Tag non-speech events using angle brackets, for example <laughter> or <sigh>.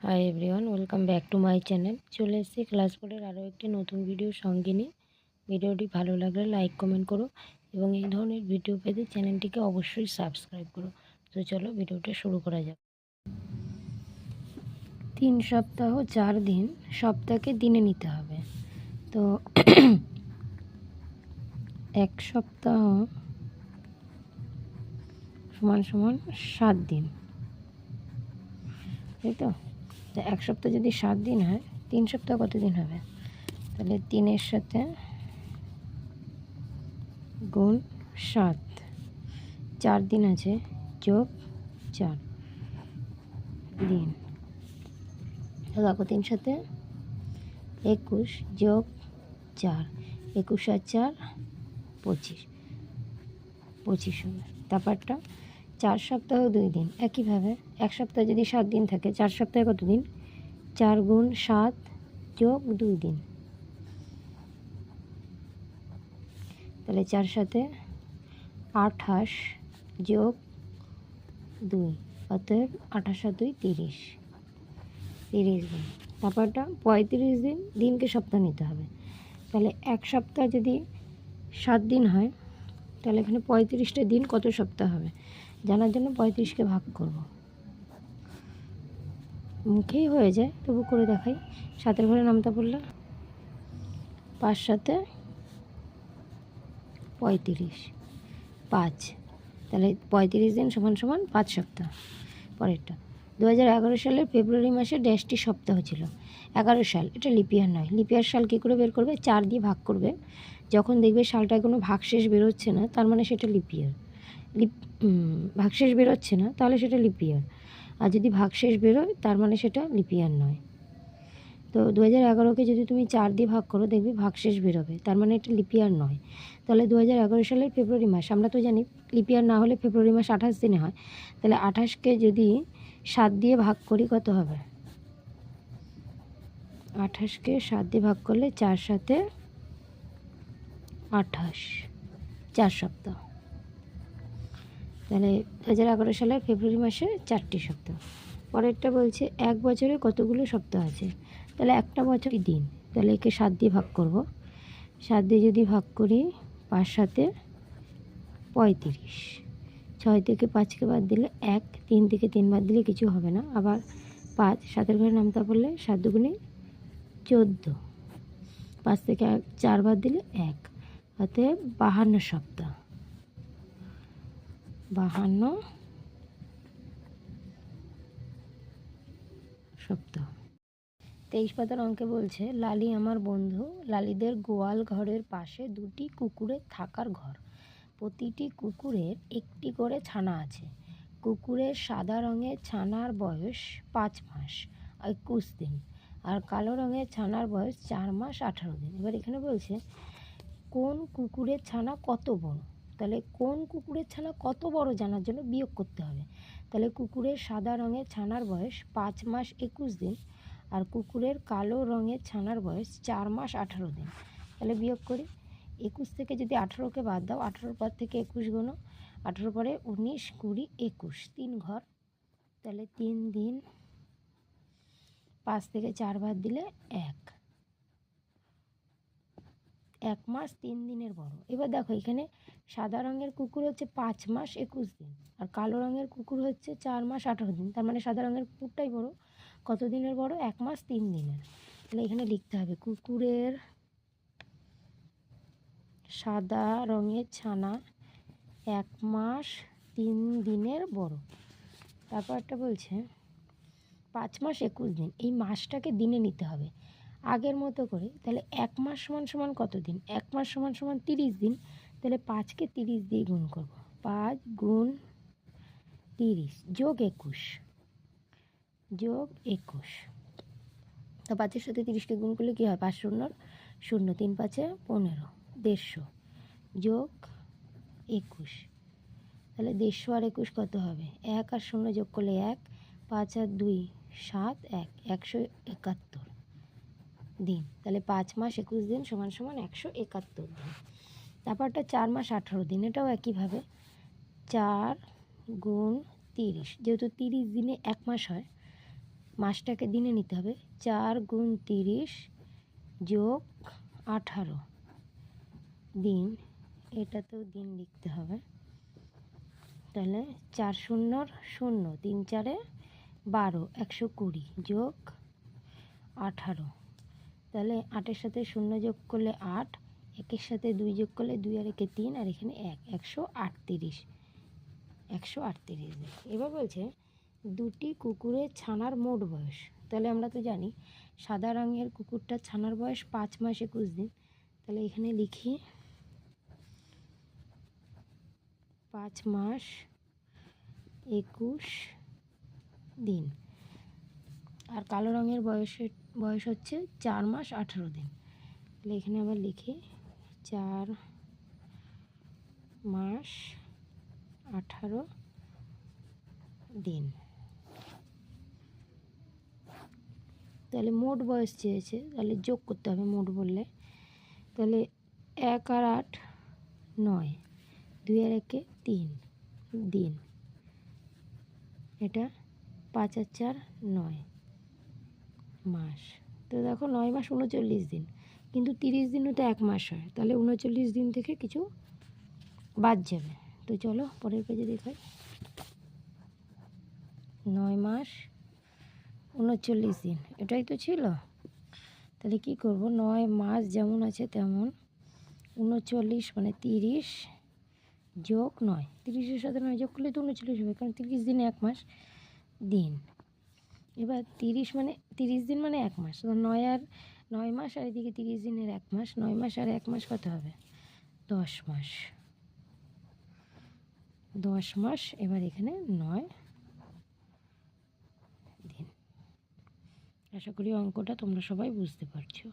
Hi everyone welcome back to my channel চলে এসেছি class ফোরের আরও একটি নতুন ভিডিও সঙ্গে নিয়ে। ভিডিওটি ভালো লাগলে লাইক কমেন্ট করো এবং এই ধরনের ভিডিও পেতে চ্যানেলটিকে অবশ্যই সাবস্ক্রাইব করো। তো চলো ভিডিওটা শুরু করা যাক। তিন সপ্তাহ চার দিন, সপ্তাহকে দিনে নিতে হবে। তো <clears throat> এক সপ্তাহ সমান সমান সাত দিন। তাই তো? তো এক সপ্তাহ যদি সাত দিন হয়, তিন সপ্তাহ কত দিন হবে? তাহলে তিনের সাথে গুণ সাত। চার দিন আছে, যোগ চার দিন। দেখো তিন সাথে একুশ যোগ চার, একুশ আর চার পঁচিশ। পঁচিশ হবে। তারপরটা চার সপ্তাহ দুই দিন। একইভাবে এক সপ্তাহে যদি সাত দিন থাকে, চার সপ্তাহে কত দিন? চার গুণ সাত যোগ দুই দিন। তাহলে চার সাথে আঠাশ যোগ দুই, অতএব আঠাশ দুই তিরিশ। তিরিশ দিন। তারপরটা পঁয়ত্রিশ দিন, দিনকে সপ্তাহ নিতে হবে। তাহলে এক সপ্তাহ যদি সাত দিন হয়, তাহলে এখানে পঁয়ত্রিশটা দিন কত সপ্তাহ হবে? জানার জন্য পঁয়ত্রিশকে ভাগ করব। মুখেই হয়ে যায়, তবু করে দেখাই। সাতের ঘরে নামতা পড়লে। পাঁচ সাথে পঁয়ত্রিশ। পাঁচ। তাহলে পঁয়ত্রিশ দিন সমান সমান পাঁচ সপ্তাহ। পরেরটা। দু হাজার এগারো সালের ফেব্রুয়ারি মাসে ড্যাশটি সপ্তাহ ছিল। এগারো সাল। এটা লিপিয়ার নয়। লিপিয়ার সাল কী করে বের করবে? চার দিয়ে ভাগ করবে। যখন দেখবে সালটায় কোনো ভাগশেষ বেরোচ্ছে না, তার মানে সেটা লিপিয়ার। লিপ ভাগশেষ বেরোচ্ছে না, তাহলে সেটা লিপিয়ার আর যদি ভাগশেষ বেরোয়, তার মানে সেটা লিপিয়ার নয়। তো দু হাজার এগারোকে যদি তুমি চার দিয়ে ভাগ করো, দেখবে ভাগশেষ বেরোবে, তার মানে এটা লিপিয়ার নয়। তাহলে দু হাজার এগারো সালের ফেব্রুয়ারি মাস, আমরা তো জানি লিপিয়ার না হলে ফেব্রুয়ারি মাস আঠাশ দিনে হয়। তাহলে আঠাশকে যদি সাত দিয়ে ভাগ করি, কত হবে? আঠাশকে সাত দিয়ে ভাগ করলে চার সাথে আঠাশ, চার সপ্তাহ। তাহলে দু হাজার এগারো সালের ফেব্রুয়ারি মাসে চারটি সপ্তাহ। পরেরটা বলছে এক বছরে কতগুলো সপ্তাহ আছে? তাহলে একটা বছর দিন? তাহলে একে সাত দিয়ে ভাগ করব। সাত দিয়ে যদি ভাগ করি পাঁচ সাথে পঁয়ত্রিশ। ছয় থেকে পাঁচকে বাদ দিলে এক, তিন থেকে তিন বাদ দিলে কিছু হবে না। আবার পাঁচ, সাতের ঘরে নামতা পড়লে সাত দুগুণে চোদ্দ। পাঁচ থেকে এক, চার বাদ দিলে এক। অতএব বাহান্ন সপ্তাহ। বাহান্ন। সপ্তাহ তেইশ পাতার অঙ্কে বলছে, লালি আমার বন্ধু, লালিদের গোয়াল ঘরের পাশে দুটি কুকুরের থাকার ঘর। প্রতিটি কুকুরের একটি করে ছানা আছে। কুকুরের সাদা রঙের ছানার বয়স পাঁচ মাস, একুশ দিন। আর কালো রঙের ছানার বয়স চার মাস আঠারো দিন। এবার এখানে বলছে, কোন কুকুরের ছানা কত বড়? তাহলে কোন কুকুরের ছানা কত বড় জানার জন্য বিয়োগ করতে হবে? তাহলে কুকুরের সাদা রঙের ছানার বয়স পাঁচ মাস একুশ দিন আর কুকুরের কালো রঙের ছানার বয়স চার মাস আঠারো দিন। তাহলে বিয়োগ করি। একুশ থেকে যদি আঠারোকে বাদ দাও, আঠারোর পর থেকে একুশ গুনো আঠারো পরে উনিশ, কুড়ি, একুশ, তিন ঘর। তাহলে তিন দিন পাঁচ থেকে চার বাদ দিলে এক। এক মাস তিন দিনের বড়। এবার দেখো এখানে সাদা রঙের কুকুর হচ্ছে পাঁচ মাস একুশ দিন আর কালো রঙের কুকুর হচ্ছে চার মাস আঠারো দিন। তার মানে সাদা রঙের কুকুরটাই বড়। কত দিনের বড়? এক মাস তিন দিনের। তাহলে এখানে লিখতে হবে কুকুরের সাদা রঙের ছানা এক মাস তিন দিনের বড়। তারপর একটা বলছে পাঁচ মাস একুশ দিন। এই মাসটাকে দিনে নিতে হবে। আগের মতো করে, তাহলে এক মাস সমান সমান কত দিন? এক মাস সমান সমান তিরিশ দিন, তাহলে পাঁচকে তিরিশ দিয়ে গুণ করব। পাঁচ গুণ তিরিশ, যোগ একুশ যোগ একুশ। তো পাঁচের সাথে তিরিশকে গুণ করলে কী হয়? পাঁচ শূন্য শূন্য তিন পাঁচে পনেরো, দেড়শো, যোগ একুশ। তাহলে দেড়শো আর একুশ কত হবে? এক আর শূন্য যোগ করলে এক, পাঁচ আর দুই, সাত, এক, একশো একাত্তর। দিন। তাহলে পাঁচ মাস একুশ দিন সমান সমান একশো একাত্তর দিন। তারপরটা চার মাস আঠারো দিন, এটাও একইভাবে। চার গুণ তিরিশ, যেহেতু তিরিশ দিনে এক মাস হয়, মাসটাকে দিনে নিতে হবে। চার গুণ তিরিশ যোগ আঠারো দিন, এটাতেও দিন লিখতে হবে। তাহলে চার শূন্যর শূন্য, তিন চারে বারো, একশো কুড়ি যোগ আঠারো। তাহলে আটের সাথে শূন্য যোগ করলে আট, একের সাথে দুই যোগ করলে দুই আর একে তিন, আর এখানে এক, একশো আটত্রিশ। একশো আটত্রিশ এবার বলছে, দুটি কুকুরের ছানার মোট বয়স। তাহলে আমরা তো জানি, সাদা রঙের কুকুরটা ছানার বয়স পাঁচ মাস একুশ দিন। তাহলে এখানে লিখি, পাঁচ মাস একুশ দিন। আর কালো রঙের বয়সের বয়স হচ্ছে চার মাস আঠারো দিন। তাহলে এখানে আবার লিখি, চার মাস আঠারো দিন। তাহলে মোট বয়স চেয়েছে, তাহলে যোগ করতে হবে মোট বললে। তাহলে এক আর আট নয়, দুই আর একে তিন দিন। এটা পাঁচ আর চার নয়। মাস। তো দেখো নয় মাস উনচল্লিশ দিন। কিন্তু তিরিশ দিনও তো এক মাস হয়। তাহলে উনচল্লিশ দিন থেকে কিছু বাদ যাবে। তো চলো পরের পেজে দেখাই। নয় মাস উনচল্লিশ দিন। এটাই তো ছিল। তাহলে কি করব? নয় মাস যেমন আছে তেমন উনচল্লিশ মানে তিরিশ যোগ নয়। তিরিশের সাথে নয় যোগ করলে তো উনচল্লিশ হবে। কারণ তিরিশ দিনে এক মাস দিন। এবার তিরিশ মানে তিরিশ দিন মানে এক মাস। তো নয় আর, নয় মাস আর এদিকে তিরিশ দিনের এক মাস, নয় মাস আর এক মাস কত হবে? দশ মাস। দশ মাস, এবার এখানে নয় দিন। আশা করি অঙ্কটা তোমরা সবাই বুঝতে পারছ।